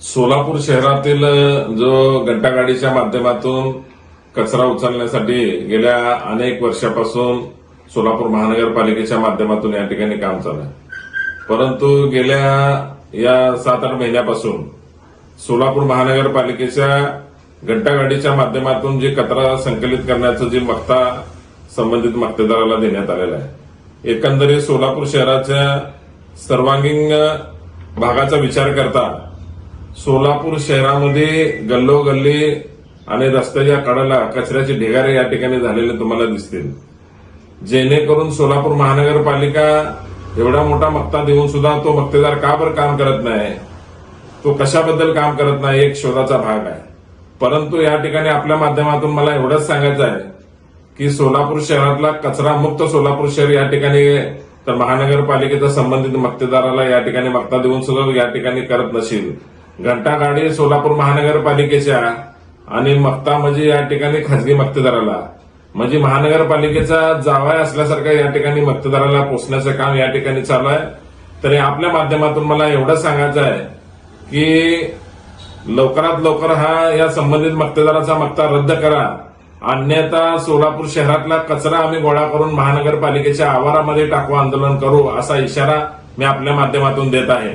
सोलापूर शहरातील जो घंटागाडीच्या माध्यमातून कचरा उचलण्यासाठी गेल्या अनेक वर्षापासून सोलापूर महानगरपालिकेच्या माध्यमातून या ठिकाणी काम चालू आहे. परंतु गेल्या या सात आठ महिन्यापासून सोलापूर महानगरपालिकेच्या घंटागाडीच्या माध्यमातून जे कचरा संकलित करण्याचं जे मक्ता संबंधित मक्तेदाराला देण्यात आलेला आहे एकंदरीत सोलापूर शहराच्या सर्वांगीण भागाचा विचार करता सोलापूर शहरामध्ये गल्लोगल्ली आणि रस्त्याच्या कडाला कचऱ्याचे ढिगारे या ठिकाणी झालेले तुम्हाला दिसतील. जेणेकरून सोलापूर महानगरपालिका एवढा मोठा मक्ता देऊन सुद्धा तो मक्तेदार का बरं काम करत नाही? तो कशाबद्दल काम करत नाही एक शोधाचा भाग आहे. परंतु या ठिकाणी आपल्या माध्यमातून मला एवढंच सांगायचं आहे की सोलापूर शहरातला कचरा मुक्त सोलापूर शहर या ठिकाणी तर महानगरपालिकेचा संबंधित मक्तेदाराला या ठिकाणी मक्ता देऊन सुद्धा या ठिकाणी करत नसेल घंटागाडी सोलापूर महानगरपालिकेच्या आणि मक्ता म्हणजे या ठिकाणी खाजगी मक्तेदाराला. म्हणजे महानगरपालिकेचा जावाय असल्यासारखं या ठिकाणी मक्तदाराला पोचण्याचं काम या ठिकाणी चालू आहे. तरी आपल्या माध्यमातून मला एवढं सांगायचं आहे की लवकरात लवकर हा या संबंधित मक्तेदाराचा मक्ता रद्द करा. अन्यथा सोलापूर शहरातला कचरा आम्ही गोळा करून महानगरपालिकेच्या आवारामध्ये टाकू आंदोलन करू असा इशारा मी आपल्या माध्यमातून देत आहे.